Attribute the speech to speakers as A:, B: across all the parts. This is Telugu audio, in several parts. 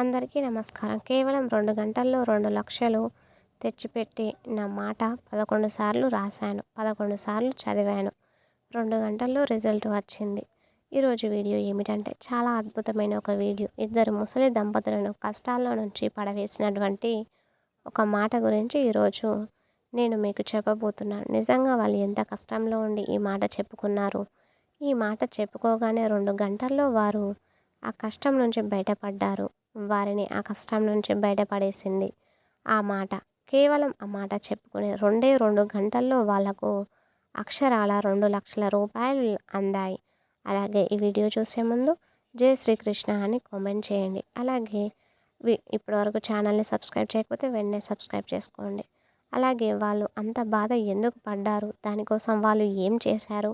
A: అందరికీ నమస్కారం. కేవలం రెండు గంటల్లో రెండు లక్షలు తెచ్చిపెట్టి నా మాట పదకొండు సార్లు రాశాను. పదకొండు సార్లు చదివాను. రెండు గంటల్లో రిజల్ట్ వచ్చింది. ఈరోజు వీడియో ఏమిటంటే చాలా అద్భుతమైన ఒక వీడియో. ఇద్దరు ముసలి దంపతులను కష్టాల్లో నుంచి పడవేసినటువంటి ఒక మాట గురించి ఈరోజు నేను మీకు చెప్పబోతున్నాను. నిజంగా వాళ్ళు ఎంత కష్టంలో ఉండి ఈ మాట చెప్పుకున్నారు? ఈ మాట చెప్పుకోగానే రెండు గంటల్లో వారు ఆ కష్టం నుంచి బయటపడ్డారు. వారిని ఆ కష్టం నుంచి బయటపడేసింది. ఆ మాట కేవలం ఆ మాట చెప్పుకుని రెండే రెండు గంటల్లో వాళ్ళకు అక్షరాల రెండు లక్షల రూపాయలు అందాయి. అలాగే ఈ వీడియో చూసే ముందు జై శ్రీకృష్ణ అని కామెంట్ చేయండి. అలాగే ఇప్పటివరకు ఛానల్ని సబ్స్క్రైబ్ చేయకపోతే వెంటనే సబ్స్క్రైబ్ చేసుకోండి. అలాగే వాళ్ళు అంత బాధ ఎందుకు పడ్డారు? దానికోసం వాళ్ళు ఏం చేశారు?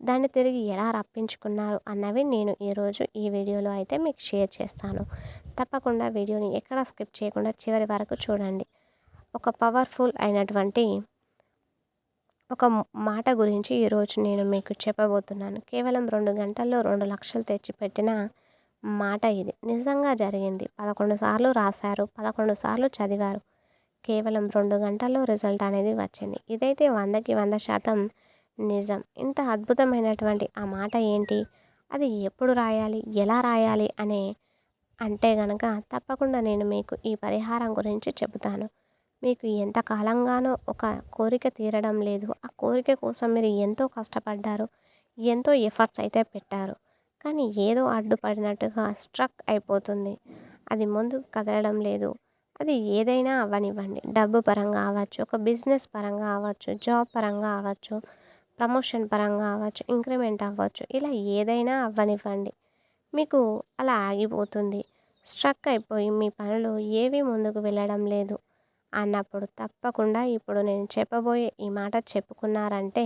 A: దాన్ని తిరిగి ఎలా రప్పించుకున్నారు? అన్నవి నేను ఈరోజు ఈ వీడియోలో అయితే మీకు షేర్ చేస్తాను. తప్పకుండా వీడియోని ఎక్కడ స్కిప్ చేయకుండా చివరి వరకు చూడండి. ఒక పవర్ఫుల్ అయినటువంటి ఒక మాట గురించి ఈరోజు నేను మీకు చెప్పబోతున్నాను. కేవలం రెండు గంటల్లో రెండు లక్షలు తెచ్చిపెట్టిన మాట ఇది. నిజంగా జరిగింది. పదకొండు సార్లు రాశారు పదకొండు సార్లు చదివారు. కేవలం రెండు గంటల్లో రిజల్ట్ అనేది వచ్చింది. ఇదైతే వందకి వంద శాతం నిజం. ఇంత అద్భుతమైనటువంటి ఆ మాట ఏంటి? అది ఎప్పుడు రాయాలి? ఎలా రాయాలి? అనే అంటే గనక తప్పకుండా నేను మీకు ఈ పరిహారం గురించి చెబుతాను. మీకు ఎంత కాలంగానో ఒక కోరిక తీరడం లేదు. ఆ కోరిక కోసం మీరు ఎంతో కష్టపడ్డారు. ఎంతో ఎఫర్ట్స్ అయితే పెట్టారు. కానీ ఏదో అడ్డుపడినట్టుగా స్ట్రక్ అయిపోతుంది. అది ముందుకు కదలడం లేదు. అది ఏదైనా అవ్వనివ్వండి డబ్బు పరంగా అవ్వచ్చు ఒక బిజినెస్ పరంగా అవ్వచ్చు జాబ్ పరంగా అవ్వచ్చు ప్రమోషన్ పరంగా అవ్వచ్చు ఇంక్రిమెంట్ అవ్వచ్చు. ఇలా ఏదైనా అవ్వనివ్వండి మీకు అలా ఆగిపోతుంది. స్ట్రక్ అయిపోయి మీ పనులు ఏవి ముందుకు వెళ్ళడం లేదు. అన్నప్పుడు తప్పకుండా ఇప్పుడు నేను చెప్పబోయే ఈ మాట చెప్పుకున్నారంటే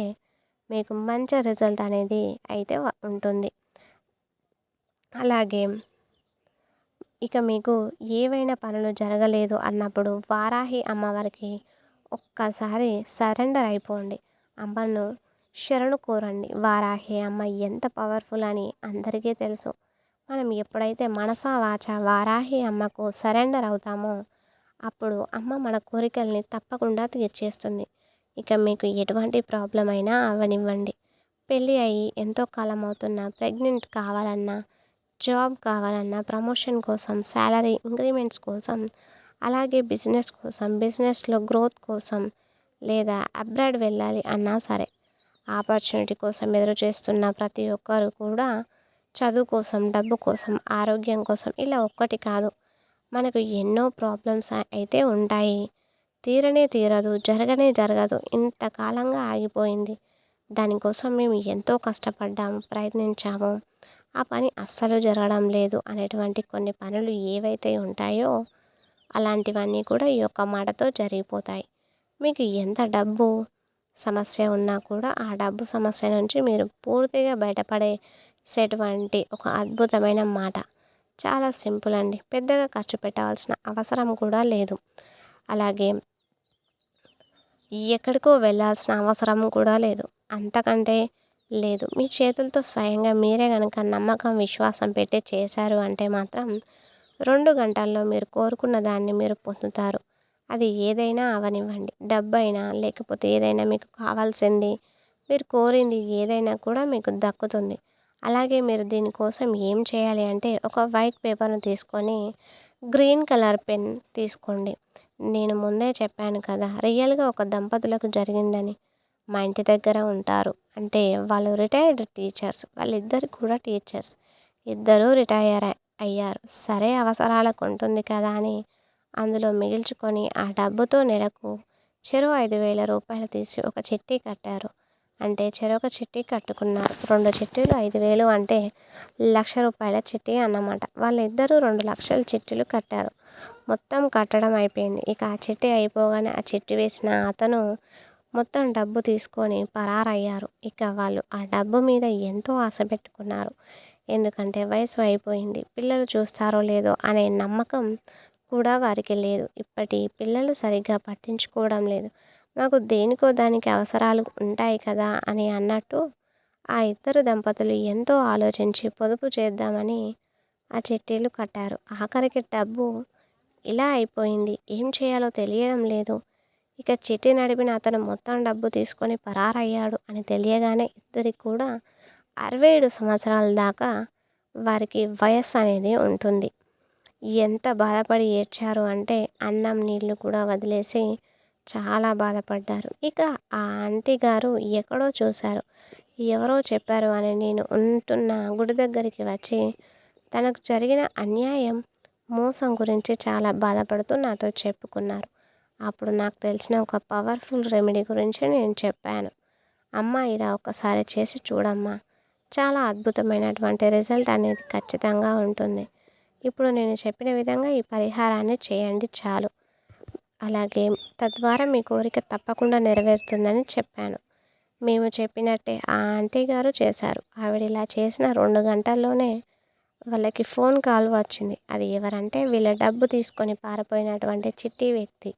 A: మీకు మంచి రిజల్ట్ అనేది అయితే ఉంటుంది. అలాగే ఇక మీకు ఏవైనా పనులు జరగలేదు అన్నప్పుడు వారాహి అమ్మవారికి ఒక్కసారి సరెండర్ అయిపోండి. అమ్మను శరణు కోరండి వారాహి అమ్మ ఎంత పవర్ఫుల్ అని అందరికీ తెలుసు. మనం ఎప్పుడైతే మనసా వాచ వారాహి అమ్మకు సరెండర్ అవుతామో అప్పుడు అమ్మ మన కోరికల్ని తప్పకుండా తీర్చేస్తుంది. ఇక మీకు ఎటువంటి ప్రాబ్లం అయినా అవనివ్వండి. పెళ్ళి అయ్యి ఎంతో కాలం అవుతున్న ప్రెగ్నెంట్ కావాలన్నా జాబ్ కావాలన్నా ప్రమోషన్ కోసం శాలరీ ఇంక్రిమెంట్స్ కోసం అలాగే బిజినెస్ కోసం బిజినెస్లో గ్రోత్ కోసం లేదా అబ్రాడ్ వెళ్ళాలి అన్నా సరే ఆపర్చునిటీ కోసం ఎదురు చేస్తున్న ప్రతి ఒక్కరు కూడా చదువు కోసం డబ్బు కోసం ఆరోగ్యం కోసం ఇలా ఒక్కటి కాదు. మనకు ఎన్నో ప్రాబ్లమ్స్ అయితే ఉంటాయి. తీరనే తీరదు జరగనే జరగదు. ఇంతకాలంగా ఆగిపోయింది. దానికోసం మేము ఎంతో కష్టపడ్డాము ప్రయత్నించాము. ఆ పని అస్సలు జరగడం లేదు అనేటువంటి కొన్ని పనులు ఏవైతే ఉంటాయో అలాంటివన్నీ కూడా ఈ యొక్క మాటతో జరిగిపోతాయి. మీకు ఎంత డబ్బు సమస్య ఉన్నా కూడా ఆ డబ్బు సమస్య నుంచి మీరు పూర్తిగా బయటపడే చేసేటువంటి ఒక అద్భుతమైన మాట. చాలా సింపుల్ అండి. పెద్దగా ఖర్చు పెట్టవలసిన అవసరం కూడా లేదు. అలాగే ఎక్కడికో వెళ్ళాల్సిన అవసరం కూడా లేదు. అంతకంటే లేదు. మీ చేతులతో స్వయంగా మీరే కనుక నమ్మకం విశ్వాసం పెట్టి చేశారు అంటే మాత్రం రెండు గంటల్లో మీరు కోరుకున్న దాన్ని మీరు పొందుతారు. అది ఏదైనా అవనివ్వండి. డబ్బు అయినా లేకపోతే ఏదైనా మీకు కావాల్సింది మీరు కోరింది ఏదైనా కూడా మీకు దక్కుతుంది. అలాగే మీరు దీనికోసం ఏం చేయాలి అంటే ఒక వైట్ పేపర్ను తీసుకొని గ్రీన్ కలర్ పెన్ తీసుకోండి. నేను ముందే చెప్పాను కదా రియల్గా ఒక దంపతులకు జరిగిందని. మా ఇంటి దగ్గర ఉంటారు. అంటే వాళ్ళు రిటైర్డ్ టీచర్స్ వాళ్ళిద్దరు కూడా టీచర్స్. ఇద్దరూ రిటైర్ అయ్యారు. సరే అవసరాలకు ఉంటుంది కదా అని అందులో మిగిల్చుకొని ఆ డబ్బుతో నెలకు చెరువు ఐదు వేల రూపాయలు తీసి ఒక చెట్టి కట్టారు. అంటే చెరొక చిట్టి కట్టుకున్నారు. రెండు చిట్టీలు ఐదు వేలు అంటే లక్ష రూపాయల చిట్టి అన్నమాట. వాళ్ళిద్దరూ రెండు లక్షల చిట్టీలు కట్టారు. మొత్తం కట్టడం అయిపోయింది. ఇక ఆ చిట్టి అయిపోగానే ఆ చిట్టి వేసిన అతను మొత్తం డబ్బు తీసుకొని పరారయ్యారు. ఇక వాళ్ళు ఆ డబ్బు మీద ఎంతో ఆశ పెట్టుకున్నారు. ఎందుకంటే వయసు అయిపోయింది. పిల్లలు చూస్తారో లేదో అనే నమ్మకం కూడా వారికి లేదు. ఇప్పటి పిల్లలు సరిగ్గా పట్టించుకోవడం లేదు. మాకు దేనికో దానికి అవసరాలు ఉంటాయి కదా అని అన్నట్టు ఆ ఇద్దరు దంపతులు ఎంతో ఆలోచించి పొదుపు చేద్దామని ఆ చిట్టీలు కట్టారు. ఆఖరికి డబ్బు ఇలా అయిపోయింది. ఏం చేయాలో తెలియడం లేదు. ఇక చిట్టి నడిపిన అతను మొత్తం డబ్బు తీసుకొని పరారయ్యాడు అని తెలియగానే ఇద్దరికి కూడా అరవై ఏడు సంవత్సరాల దాకా వారికి వయస్సు అనేది ఉంటుంది. ఎంత బాధపడి ఏడ్చారు అంటే అన్నం నీళ్ళు కూడా వదిలేసి చాలా బాధపడ్డారు. ఇక ఆ ఆంటీ గారు ఎక్కడో చూశారు. ఎవరో చెప్పారు అని నేను ఉంటున్న గుడి దగ్గరికి వచ్చి తనకు జరిగిన అన్యాయం మోసం గురించి చాలా బాధపడుతూ నాతో చెప్పుకున్నారు. అప్పుడు నాకు తెలిసిన ఒక పవర్ఫుల్ రెమెడీ గురించి నేను చెప్పాను. అమ్మ ఇలా ఒకసారి చేసి చూడమ్మా. చాలా అద్భుతమైనటువంటి రిజల్ట్ అనేది ఖచ్చితంగా ఉంటుంది. ఇప్పుడు నేను చెప్పిన విధంగా ఈ పరిహారాన్ని చేయండి చాలు. అలాగే తద్వారా మీ కోరిక తప్పకుండా నెరవేరుతుందని చెప్పాను. మేము చెప్పినట్టే ఆ ఆంటీ గారు చేశారు. ఆవిడ ఇలా చేసిన రెండు గంటల్లోనే వాళ్ళకి ఫోన్ కాల్ వచ్చింది. అది ఎవరంటే వీళ్ళ డబ్బు తీసుకొని పారిపోయినటువంటి చిట్టి వ్యక్తి.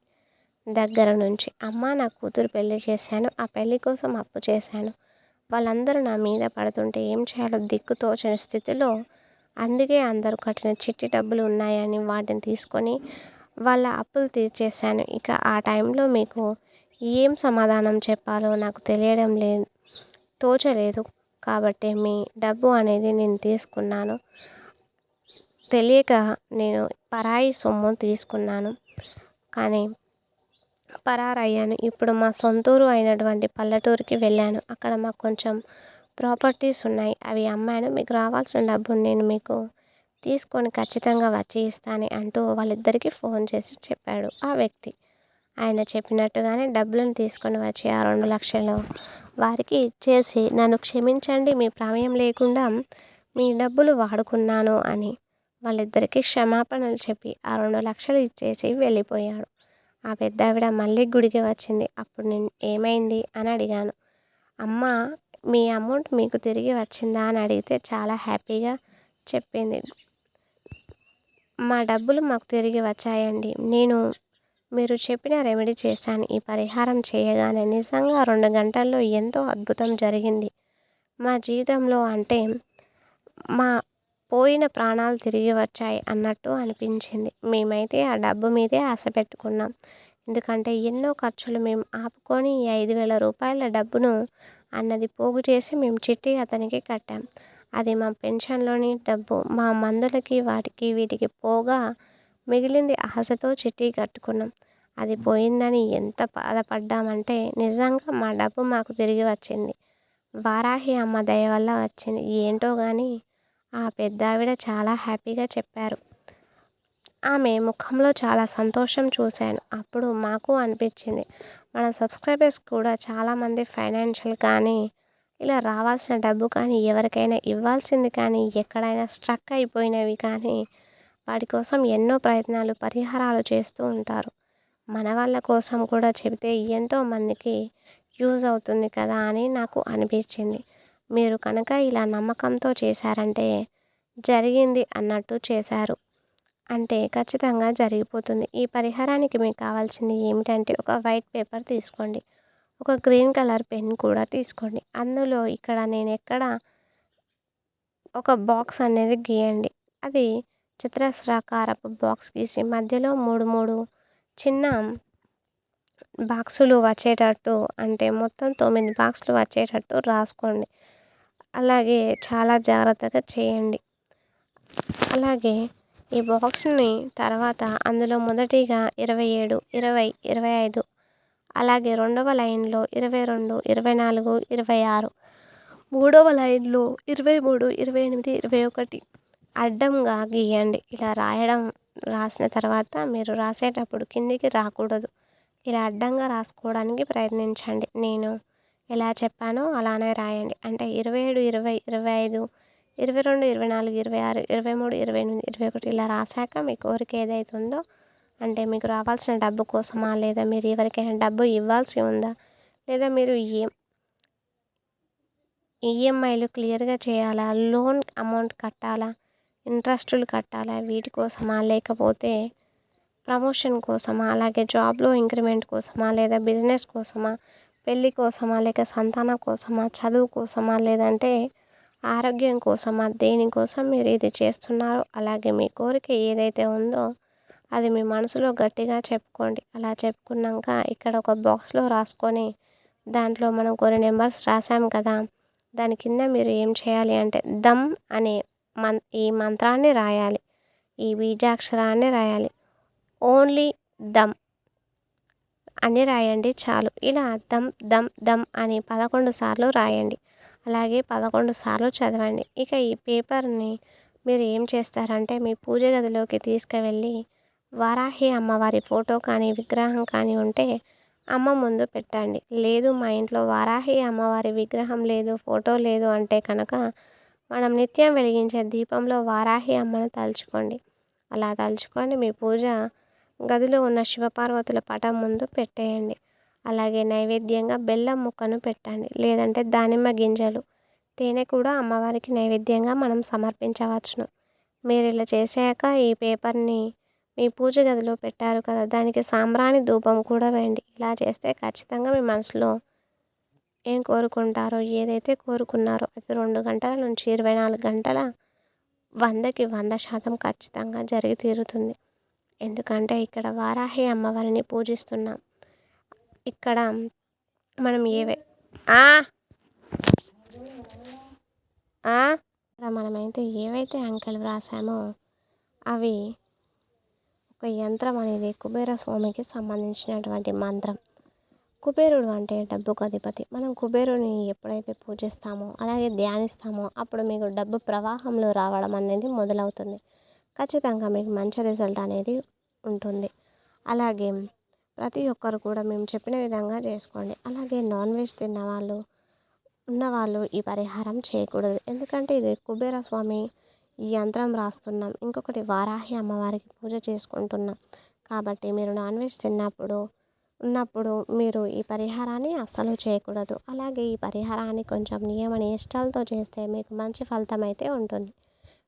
A: దగ్గర నుంచి అమ్మ నా కూతురు పెళ్ళి చేశాను. ఆ పెళ్ళి కోసం అప్పు చేశాను. వాళ్ళందరూ నా మీద పడుతుంటే ఏం చేయాలో దిక్కు తోచని స్థితిలో అందుకే అందరూ కట్టిన చిట్టి డబ్బులు ఉన్నాయని వాటిని తీసుకొని వాళ్ళ అప్పులు తీర్చేశాను. ఇక ఆ టైంలో మీకు ఏం సమాధానం చెప్పాలో నాకు తెలియడం లేదు తోచలేదు. కాబట్టి మీ డబ్బు అనేది నేను తీసుకున్నాను. తెలియక నేను పరాయి సొమ్ము తీసుకున్నాను. కానీ పరారయ్యాను. ఇప్పుడు మా సొంతూరు అయినటువంటి పల్లెటూరుకి వెళ్ళాను. అక్కడ మాకు కొంచెం ప్రాపర్టీస్ ఉన్నాయి. అవి అమ్మాను. మీకు రావాల్సిన డబ్బును నేను మీకు తీసుకొని ఖచ్చితంగా వచ్చి ఇస్తాను అంటూ వాళ్ళిద్దరికీ ఫోన్ చేసి చెప్పాడు ఆ వ్యక్తి. ఆయన చెప్పినట్టుగానే డబ్బులను తీసుకొని వచ్చి ఆ రెండు లక్షలు వారికి ఇచ్చేసి నన్ను క్షమించండి మీ ప్రమేయం లేకుండా మీ డబ్బులు వాడుకున్నాను అని వాళ్ళిద్దరికీ క్షమాపణలు చెప్పి ఆ రెండు లక్షలు ఇచ్చేసి వెళ్ళిపోయాడు. ఆ పెద్ద ఆవిడ మళ్ళీ గుడికి వచ్చింది. అప్పుడు నేను ఏమైంది? అని అడిగాను. అమ్మ మీ అమౌంట్ మీకు తిరిగి వచ్చిందా? అని అడిగితే చాలా హ్యాపీగా చెప్పింది. మా డబ్బులు మాకు తిరిగి వచ్చాయండి. నేను మీరు చెప్పిన రెమెడీ చేశాను. ఈ పరిహారం చేయగానే నిజంగా రెండు గంటల్లో ఎంతో అద్భుతం జరిగింది. మా జీవితంలో అంటే మా పోయిన ప్రాణాలు తిరిగి వచ్చాయి అన్నట్టు అనిపించింది. మేమైతే ఆ డబ్బు మీదే ఆశ పెట్టుకున్నాం. ఎందుకంటే ఎన్నో ఖర్చులు మేము ఆపుకొని ఈ ఐదు వేల రూపాయల డబ్బును అన్నది పోగు చేసి మేము చిట్టి అతనికి కట్టాం. అది మా పెన్షన్లోని డబ్బు. మా మందులకి వాటికి వీటికి పోగా మిగిలింది ఆశతో చిట్టి కట్టుకున్నాం. అది పోయిందని ఎంత బాధపడ్డామంటే నిజంగా మా డబ్బు మాకు తిరిగి వచ్చింది. వారాహి అమ్మ దయ వల్ల వచ్చింది. ఏంటో కానీ ఆ పెద్ద ఆవిడ చాలా హ్యాపీగా చెప్పారు. ఆమె ముఖంలో చాలా సంతోషం చూశాను. అప్పుడు మాకు అనిపించింది. మన సబ్స్క్రైబర్స్ కూడా చాలామంది ఫైనాన్షియల్ కానీ ఇలా రావాల్సిన డబ్బు కానీ ఎవరికైనా ఇవ్వాల్సింది కానీ ఎక్కడైనా స్ట్రక్ అయిపోయినవి కానీ వాటి కోసం ఎన్నో ప్రయత్నాలు పరిహారాలు చేస్తూ ఉంటారు. మన వాళ్ళ కోసం కూడా చెబితే ఎంతో మందికి యూజ్ అవుతుంది కదా అని నాకు అనిపించింది. మీరు కనుక ఇలా నమ్మకంతో చేశారంటే జరిగింది అన్నట్టు చేశారు. అంటే ఖచ్చితంగా జరిగిపోతుంది. ఈ పరిహారానికి మీకు కావాల్సింది ఏమిటంటే ఒక వైట్ పేపర్ తీసుకోండి. ఒక గ్రీన్ కలర్ పెన్ కూడా తీసుకోండి. అందులో ఇక్కడ నేను ఎక్కడ ఒక బాక్స్ అనేది గీయండి. అది చతురస్రాకారపు బాక్స్ గీసి మధ్యలో మూడు మూడు చిన్న బాక్సులు వచ్చేటట్టు అంటే మొత్తం తొమ్మిది బాక్సులు వచ్చేటట్టు రాసుకోండి. అలాగే చాలా జాగ్రత్తగా చేయండి. అలాగే ఈ బాక్స్ని తర్వాత అందులో మొదటిగా ఇరవై ఏడు ఇరవై ఇరవై ఐదు అలాగే రెండవ లైన్లో ఇరవై రెండు ఇరవై నాలుగు ఇరవై ఆరు. మూడవ లైన్లో ఇరవై మూడు ఇరవై ఎనిమిది ఇరవై ఒకటి. అడ్డంగా గీయండి. ఇలా రాయడం రాసిన తర్వాత మీరు రాసేటప్పుడు కిందికి రాకూడదు. ఇలా అడ్డంగా రాసుకోవడానికి ప్రయత్నించండి. నేను ఎలా చెప్పానో అలానే రాయండి. అంటే ఇరవై ఏడు ఇరవై ఇరవై ఐదు ఇరవై రెండు ఇరవై నాలుగు ఇరవై ఆరు ఇరవై మూడు ఇరవై ఎనిమిది ఇరవై ఒకటి ఇలా రాశాక మీ కోరిక ఏదైతుందో అంటే మీకు రావాల్సిన డబ్బు కోసమా? లేదా మీరు ఎవరికైనా డబ్బు ఇవ్వాల్సి ఉందా? లేదా మీరు ఏం ఈఎంఐలు క్లియర్గా చేయాలా? లోన్ అమౌంట్ కట్టాలా? ఇంట్రెస్టులు కట్టాలా? వీటి కోసమా? లేకపోతే ప్రమోషన్ కోసమా? అలాగే జాబ్లో ఇంక్రిమెంట్ కోసమా? లేదా బిజినెస్ కోసమా? పెళ్ళి కోసమా? లేక సంతానం కోసమా? చదువు కోసమా? లేదంటే ఆరోగ్యం కోసమా? దేనికోసం మీరు ఇది చేస్తున్నారో? అలాగే మీ కోరిక ఏదైతే ఉందో అది మీ మనసులో గట్టిగా చెప్పుకోండి. అలా చెప్పుకున్నాక ఇక్కడ ఒక బాక్స్లో రాసుకొని దాంట్లో మనం కొన్ని నెంబర్స్ రాసాం కదా దాని కింద మీరు ఏం చేయాలి అంటే దమ్ అనే మన్ ఈ మంత్రాన్ని రాయాలి. ఈ బీజాక్షరాన్ని రాయాలి. ఓన్లీ దమ్ అని రాయండి చాలు. ఇలా దమ్ దమ్ దమ్ అని పదకొండు సార్లు రాయండి. అలాగే పదకొండు సార్లు చదవండి. ఇక ఈ పేపర్ని మీరు ఏం చేస్తారంటే మీ పూజ గదిలోకి తీసుకువెళ్ళి వారాహి అమ్మవారి ఫోటో కానీ విగ్రహం కానీ ఉంటే అమ్మ ముందు పెట్టండి. లేదు మా ఇంట్లో వారాహి అమ్మవారి విగ్రహం లేదు ఫోటో లేదు అంటే కనుక మనం నిత్యం వెలిగించే దీపంలో వారాహి అమ్మను తలుచుకోండి. అలా తలుచుకొని మీ పూజ గదిలో ఉన్న శివపార్వతుల పటం ముందు పెట్టేయండి. అలాగే నైవేద్యంగా బెల్లం ముక్కను పెట్టండి. లేదంటే దానిమ్మ గింజలు తేనె కూడా అమ్మవారికి నైవేద్యంగా మనం సమర్పించవచ్చును. మీరు ఇలా చేసాక ఈ పేపర్ని మీ పూజ గదిలో పెట్టారు కదా దానికి సాంబ్రాణి ధూపం కూడా వేయండి. ఇలా చేస్తే ఖచ్చితంగా మీ మనసులో ఏం కోరుకుంటారో ఏదైతే కోరుకున్నారో అది రెండు గంటల నుంచి ఇరవై నాలుగు గంటల వందకి వంద శాతం ఖచ్చితంగా జరిగి తీరుతుంది. ఎందుకంటే ఇక్కడ వారాహి అమ్మవారిని పూజిస్తున్నాం. ఇక్కడ మనం ఏవే మనమైతే ఏవైతే అంకెలు వ్రాసామో అవి ఒక యంత్రం అనేది కుబేర స్వామికి సంబంధించినటువంటి మంత్రం. కుబేరుడు అంటే డబ్బుకు అధిపతి మనం కుబేరుని ఎప్పుడైతే పూజిస్తామో అలాగే ధ్యానిస్తామో అప్పుడు మీకు డబ్బు ప్రవాహంలో రావడం అనేది మొదలవుతుంది. ఖచ్చితంగా మీకు మంచి రిజల్ట్ అనేది ఉంటుంది. అలాగే ప్రతి ఒక్కరు కూడా మేము చెప్పిన విధంగా చేసుకోండి. అలాగే నాన్ వెజ్ తిన్న వాళ్ళు ఉన్నవాళ్ళు ఈ పరిహారం చేయకూడదు. ఎందుకంటే ఇది కుబేర స్వామి ఈ యంత్రం రాస్తున్నాం. ఇంకొకటి వారాహి అమ్మవారికి పూజ చేసుకుంటున్నాం. కాబట్టి మీరు నాన్ వెజ్ తిన్నప్పుడు ఉన్నప్పుడు మీరు ఈ పరిహారాన్ని అస్సలు చేయకూడదు. అలాగే ఈ పరిహారాన్ని కొంచెం నియమ నిష్టాలతో చేస్తే మీకు మంచి ఫలితం అయితే ఉంటుంది.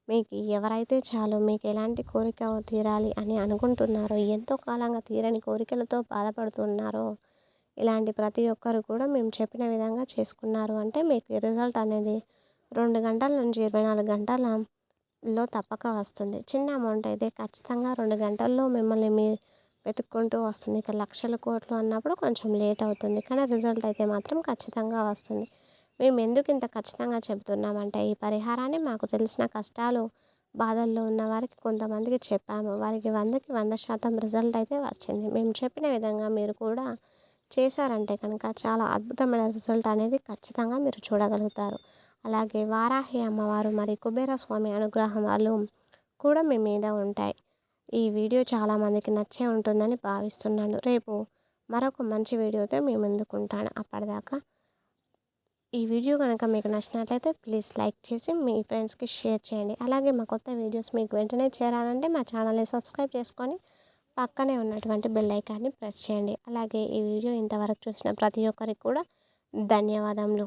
A: మీకు ఎవరైతే చాలు మీకు ఎలాంటి కోరిక తీరాలి అని అనుకుంటున్నారో ఎంతో కాలంగా తీరని కోరికలతో బాధపడుతున్నారో ఇలాంటి ప్రతి ఒక్కరు కూడా మేము చెప్పిన విధంగా చేసుకున్నారు అంటే మీకు రిజల్ట్ అనేది రెండు గంటల నుంచి ఇరవై నాలుగు గంటల లో తప్పక వస్తుంది. చిన్న అమౌంట్ అయితే ఖచ్చితంగా రెండు గంటల్లో మిమ్మల్ని మీ వెతుక్కుంటూ వస్తుంది. ఇక లక్షల కోట్లు అన్నప్పుడు కొంచెం లేట్ అవుతుంది. కానీ రిజల్ట్ అయితే మాత్రం ఖచ్చితంగా వస్తుంది. మేము ఎందుకు ఇంత ఖచ్చితంగా చెబుతున్నామంటే ఈ పరిహారాన్ని మాకు తెలిసిన కష్టాలు బాధల్లో ఉన్న వారికి కొంతమందికి చెప్పాము. వారికి వందకి వంద శాతం రిజల్ట్ అయితే వచ్చింది. మేము చెప్పిన విధంగా మీరు కూడా చేశారంటే కనుక చాలా అద్భుతమైన రిజల్ట్ అనేది ఖచ్చితంగా మీరు చూడగలుగుతారు. అలాగే వారాహి అమ్మవారు మరి కుబేర స్వామి అనుగ్రహం వాళ్ళు కూడా మీ మీద ఉంటాయి. ఈ వీడియో చాలామందికి నచ్చే ఉంటుందని భావిస్తున్నాను. రేపు మరొక మంచి వీడియోతో మీ ముందుకు ఉంటాను. అప్పటిదాకా ఈ వీడియో కనుక మీకు నచ్చినట్లయితే ప్లీజ్ లైక్ చేసి మీ ఫ్రెండ్స్కి షేర్ చేయండి. అలాగే మా కొత్త వీడియోస్ మీకు వెంటనే చేరాలంటే మా ఛానల్ని సబ్స్క్రైబ్ చేసుకొని పక్కనే ఉన్నటువంటి బెల్ ఐకాన్ని ప్రెస్ చేయండి. అలాగే ఈ వీడియో ఇంతవరకు చూసిన ప్రతి ఒక్కరికి కూడా ధన్యవాదములు.